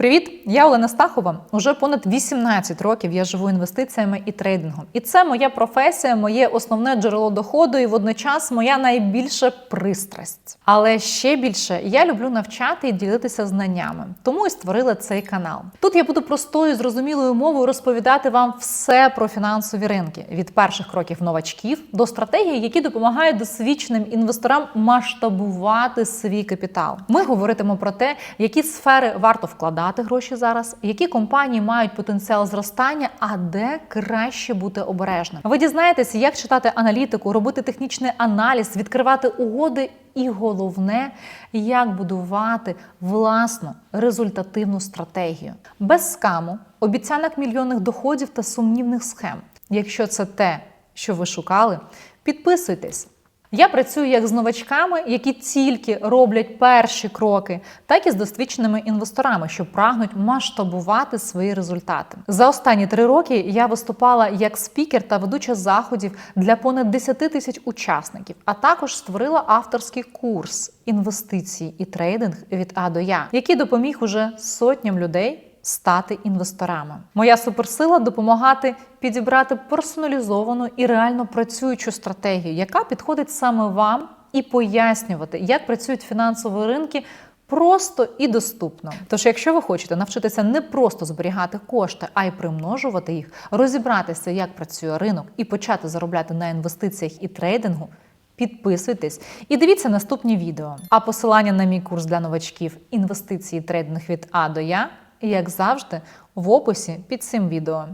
Привіт, я Олена Стахова. Уже понад 18 років я живу інвестиціями і трейдингом. І це моя професія, моє основне джерело доходу і водночас моя найбільша пристрасть. Але ще більше я люблю навчати і ділитися знаннями. Тому і створила цей канал. Тут я буду простою, зрозумілою мовою розповідати вам все про фінансові ринки від перших кроків новачків до стратегій, які допомагають досвідченим інвесторам масштабувати свій капітал. Ми говоритимо про те, які сфери варто вкладати гроші зараз, які компанії мають потенціал зростання, а де краще бути обережним. Ви дізнаєтеся, як читати аналітику, робити технічний аналіз, відкривати угоди. І головне, як будувати власну результативну стратегію без скаму, обіцянок мільйонних доходів та сумнівних схем. Якщо це те, що ви шукали, підписуйтесь. Я працюю як з новачками, які тільки роблять перші кроки, так і з досвідченими інвесторами, що прагнуть масштабувати свої результати. За останні три роки я виступала як спікер та ведуча заходів для понад 10 тисяч учасників, а також створила авторський курс інвестиції і трейдинг від А до Я, який допоміг уже сотням людей стати інвесторами. Моя суперсила допомагати підібрати персоналізовану і реально працюючу стратегію, яка підходить саме вам, і пояснювати, як працюють фінансові ринки. Просто і доступно. Тож, якщо ви хочете навчитися не просто зберігати кошти, а й примножувати їх, розібратися, як працює ринок, і почати заробляти на інвестиціях і трейдингу, підписуйтесь і дивіться наступні відео. А посилання на мій курс для новачків інвестиції трейдинг від А до Я, як завжди, в описі під цим відео.